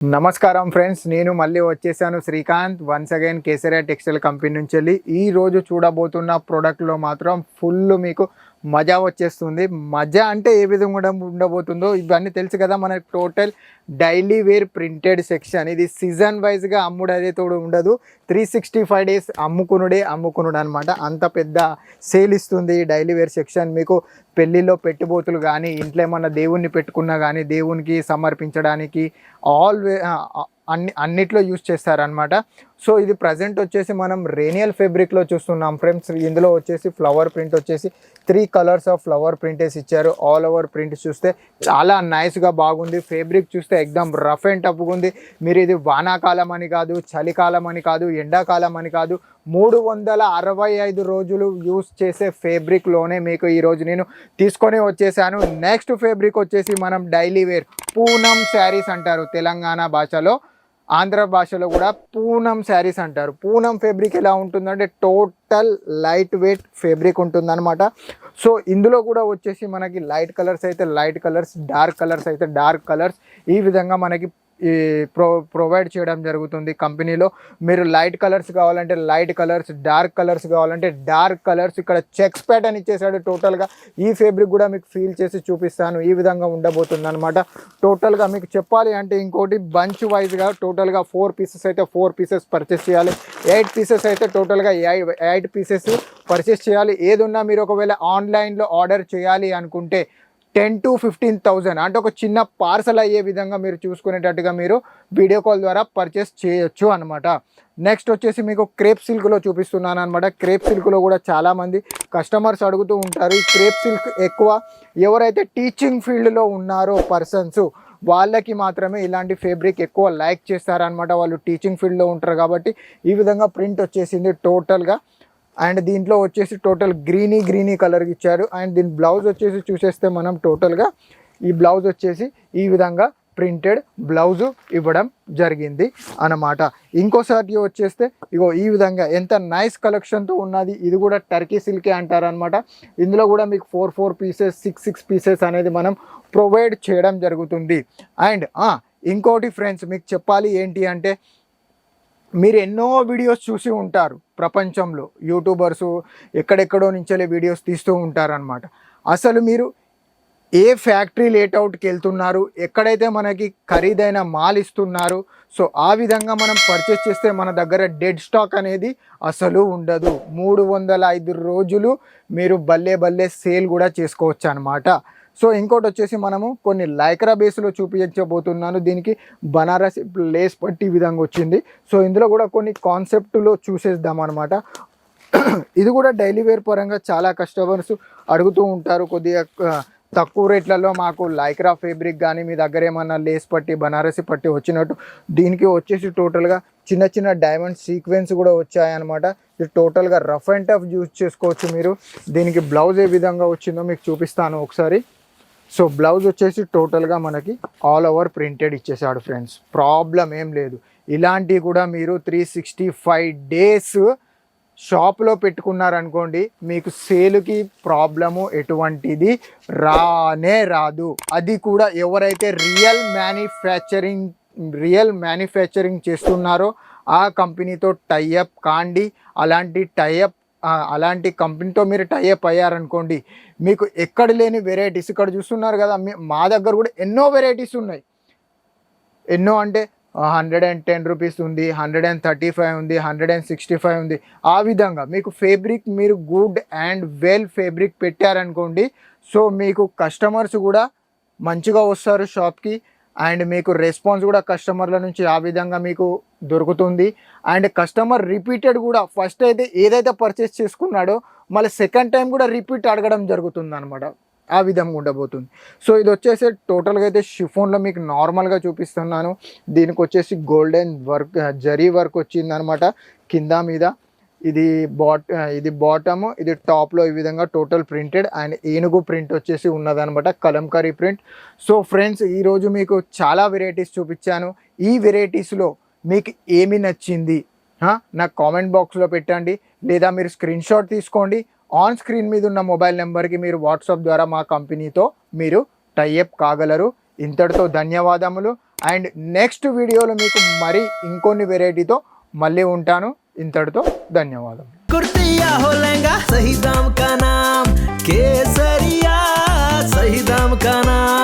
నమస్కారం ఫ్రెండ్స్ నేను మళ్ళీ వచ్చేసాను Srikanth. Once again Kesariya textile company నుంచి వెళ్ళి ఈ రోజు చూడబోతున్న ప్రోడక్ట్లో మాత్రం ఫుల్ మీకు మజా వచ్చేస్తుంది. మజా అంటే ఏ విధంగా ఉండబోతుందో ఇవన్నీ తెలుసు కదా మన total daily wear printed section. ఇది సీజన్ వైజ్గా అమ్ముడు అదే తోడు ఉండదు. త్రీ సిక్స్టీ ఫైవ్ డేస్ అమ్ముకునుడే అమ్ముకునుడు అనమాట అంత పెద్ద సేల్ ఇస్తుంది ఈ డైలీ వేర్ సెక్షన్. మీకు పెళ్ళిలో పెట్టుబోతులు కానీ ఇంట్లో ఏమన్నా దేవుణ్ణి పెట్టుకున్నా కానీ దేవునికి సమర్పించడానికి ఆల్వే అన్ని అన్నిట్లో యూస్ చేస్తారనమాట సో ఇది ప్రజెంట్ వచ్చేసి మనం రేనియల్ ఫెబ్రిక్లో చూస్తున్నాం ఫ్రెండ్స్. ఇందులో వచ్చేసి ఫ్లవర్ ప్రింట్ వచ్చేసి three colours of flower prints ఇచ్చారు. ఆల్ ఓవర్ ప్రింట్ చూస్తే చాలా నైస్గా బాగుంది. ఫేబ్రిక్ చూస్తే ఎగ్దమ్ రఫ్ అండ్ టఫ్గా ఉంది. మీరు ఇది వానాకాలం అని కాదు చలికాలం అని కాదు ఎండాకాలం అని కాదు మూడు వందల అరవై ఐదు రోజులు యూస్ చేసే ఫేబ్రిక్లోనే మీకు ఈరోజు నేను తీసుకొని వచ్చేసాను. నెక్స్ట్ ఫేబ్రిక్ వచ్చేసి మనం డైలీ వేర్ పూనం శారీస్ అంటారు తెలంగాణ భాషలో. ఆంధ్ర భాషలో కూడా పూనం శారీస్ అంటారు. పూనం ఫేబ్రిక్ ఎలా ఉంటుందంటే టోటల్ లైట్ వెయిట్ ఫ్యాబ్రిక్ ఉంటుందన్నమాట. సో ఇందులో కూడా వచ్చేసి మనకి లైట్ కలర్స్ అయితే లైట్ కలర్స్ డార్క్ కలర్స్ అయితే డార్క్ కలర్స్ ఈ విధంగా మనకి ఈ ప్రో ప్రొవైడ్ చేయడం జరుగుతుంది కంపెనీలో. మీరు లైట్ కలర్స్ కావాలంటే లైట్ కలర్స్ డార్క్ కలర్స్ కావాలంటే డార్క్ కలర్స్. ఇక్కడ చెక్స్ ప్యాటర్న్ ఇచ్చేసాడు టోటల్గా ఈ ఫేబ్రిక్ కూడా మీకు ఫీల్ చేసి చూపిస్తాను. ఈ విధంగా ఉండబోతుంది అనమాట టోటల్గా మీకు చెప్పాలి అంటే ఇంకోటి బంచ్ వైజ్గా టోటల్గా ఫోర్ పీసెస్ అయితే ఫోర్ పీసెస్ పర్చేస్ చేయాలి. ఎయిట్ పీసెస్ అయితే టోటల్గా ఎయిట్ పీసెస్ పర్చేస్ చేయాలి. ఏదున్నా మీరు ఒకవేళ ఆన్లైన్లో ఆర్డర్ చేయాలి అనుకుంటే టెన్ టు ఫిఫ్టీన్ థౌజండ్. అంటే ఒక చిన్న పార్సల్ అయ్యే విధంగా మీరు చూసుకునేటట్టుగా మీరు వీడియో కాల్ ద్వారా పర్చేస్ చేయొచ్చు అనమాట నెక్స్ట్ వచ్చేసి మీకు క్రేప్ సిల్క్లో చూపిస్తున్నాను అనమాట క్రేప్ సిల్క్లో కూడా చాలామంది కస్టమర్స్ అడుగుతూ ఉంటారు ఈ క్రేప్ సిల్క్ ఎక్కువ ఎవరైతే టీచింగ్ ఫీల్డ్లో ఉన్నారో పర్సన్స్ వాళ్ళకి మాత్రమే ఇలాంటి ఫేబ్రిక్ ఎక్కువ లైక్ చేస్తారనమాట వాళ్ళు టీచింగ్ ఫీల్డ్లో ఉంటారు కాబట్టి ఈ విధంగా ప్రింట్ వచ్చేసింది టోటల్గా అండ్ దీంట్లో వచ్చేసి టోటల్ గ్రీనీ గ్రీనీ కలర్ ఇచ్చారు. అండ్ దీని బ్లౌజ్ వచ్చేసి చూసేస్తే మనం టోటల్గా ఈ బ్లౌజ్ వచ్చేసి ఈ విధంగా ప్రింటెడ్ బ్లౌజు ఇవ్వడం జరిగింది అన్నమాట. ఇంకోసారి వచ్చేస్తే ఇగో ఈ విధంగా ఎంత నైస్ కలెక్షన్తో ఉన్నది ఇది కూడా టర్కీ సిల్కే అంటారనమాట ఇందులో కూడా మీకు four four pieces six six pieces అనేది మనం ప్రొవైడ్ చేయడం జరుగుతుంది. అండ్ ఇంకోటి ఫ్రెండ్స్ మీకు చెప్పాలి ఏంటి అంటే మీరు ఎన్నో వీడియోస్ చూసి ఉంటారు ప్రపంచంలో. యూట్యూబర్సు ఎక్కడెక్కడో నుంచెలే వీడియోస్ తీస్తూ ఉంటారనమాట అసలు మీరు ఏ ఫ్యాక్టరీ లేట్అవుట్కి వెళ్తున్నారు? ఎక్కడైతే మనకి ఖరీదైన మాల్ ఇస్తున్నారు? సో ఆ విధంగా మనం పర్చేస్ చేస్తే మన దగ్గర డెడ్ స్టాక్ అనేది అసలు ఉండదు. మూడు వందల ఐదు రోజులు మీరు బల్లే బల్లే సేల్ కూడా చేసుకోవచ్చు అనమాట సో ఇంకోటి వచ్చేసి మనము కొన్ని లైక్రా బేస్లో చూపించబోతున్నాను. దీనికి బనారస్ లేస్ పట్టి విధంగా వచ్చింది. సో ఇందులో కూడా కొన్ని కాన్సెప్ట్లో చూసేద్దాం అనమాట ఇది కూడా డైలీ వేర్ పరంగా చాలా కస్టమర్స్ అడుగుతూ ఉంటారు కొద్దిగా తక్కువ రేట్లలో మాకు లైక్రా ఫేబ్రిక్ కానీ మీ దగ్గర ఏమన్నా లేస్ పట్టి బనారసి పట్టి వచ్చినట్టు దీనికి వచ్చేసి టోటల్గా చిన్న చిన్న డైమండ్ సీక్వెన్స్ కూడా వచ్చాయన్నమాట. ఇది టోటల్గా రఫ్ అండ్ టఫ్ యూజ్ చేసుకోవచ్చు మీరు. దీనికి బ్లౌజ్ ఏ విధంగా వచ్చిందో మీకు చూపిస్తాను ఒకసారి. సో బ్లౌజ్ వచ్చేసి టోటల్గా మనకి ఆల్ ఓవర్ ప్రింటెడ్ ఇచ్చేసాడు ఫ్రెండ్స్ ప్రాబ్లం ఏం లేదు. ఇలాంటివి కూడా మీరు త్రీ సిక్స్టీ ఫైవ్ డేస్ షాప్లో పెట్టుకున్నారనుకోండి మీకు సేలుకి ప్రాబ్లము ఎటువంటిది రానే రాదు. అది కూడా ఎవరైతే రియల్ మ్యానుఫ్యాక్చరింగ్ రియల్ మ్యానుఫ్యాక్చరింగ్ చేస్తున్నారో ఆ కంపెనీతో టైఅప్ కాండి. అలాంటి టైఅప్ అలాంటి కంపెనీతో మీరు టైఅప్ అయ్యారనుకోండి మీకు ఎక్కడ లేని వెరైటీస్ ఇక్కడ చూస్తున్నారు కదా మీ- మా దగ్గర కూడా ఎన్నో వెరైటీస్ ఉన్నాయి. ఎన్నో అంటే హండ్రెడ్ అండ్ టెన్ రూపీస్ ఉంది హండ్రెడ్ అండ్ థర్టీ ఫైవ్ ఉంది హండ్రెడ్ అండ్ సిక్స్టీ ఫైవ్ ఉంది. ఆ విధంగా మీకు ఫేబ్రిక్ మీరు గుడ్ అండ్ వెల్ ఫేబ్రిక్ పెట్టారనుకోండి సో మీకు కస్టమర్స్ కూడా మంచిగా వస్తారు షాప్కి అండ్ మీకు రెస్పాన్స్ కూడా కస్టమర్ల నుంచి ఆ విధంగా మీకు దొరుకుతుంది. అండ్ కస్టమర్ రిపీటెడ్ కూడా ఫస్ట్ అయితే ఏదైతే పర్చేస్ చేసుకున్నాడో మళ్ళీ సెకండ్ టైం కూడా రిపీట్ అడగడం జరుగుతుంది అనమాట ఆ విధంగా ఉండబోతుంది. సో ఇది వచ్చేసి టోటల్గా అయితే షిఫోన్లో మీకు నార్మల్గా చూపిస్తున్నాను. దీనికి వచ్చేసి గోల్డెన్ వర్క్ జరీ వర్క్ వచ్చింది అనమాట కింద మీద ఇది బాట్ ఇది బాటము ఇది టాప్లో ఈ విధంగా టోటల్ ప్రింటెడ్ అండ్ ఏనుగు ప్రింట్ వచ్చేసి ఉన్నదనమాట కలంకారీ ప్రింట్ సో ఫ్రెండ్స్ ఈరోజు మీకు చాలా వెరైటీస్ చూపించాను. ఈ వెరైటీస్లో మీకు ఏమి నచ్చింది? నా నాకు కామెంట్ బాక్స్లో పెట్టండి. లేదా మీరు స్క్రీన్ షాట్ తీసుకోండి. ఆన్ స్క్రీన్ మీద ఉన్న మొబైల్ నెంబర్కి మీరు వాట్సాప్ ద్వారా మా కంపెనీతో మీరు టైఅప్ కాగలరు. ఇంతటితో ధన్యవాదములు. అండ్ నెక్స్ట్ వీడియోలో మీకు మరి ఇంకొన్ని వెరైటీతో మళ్ళీ ఉంటాను. ఇంతటితో ధన్యవాదం కుర్తియా హో లెంగా సహీ దామ్ కా నామ్ కేసరియా సహీ దామ్ కా నామ్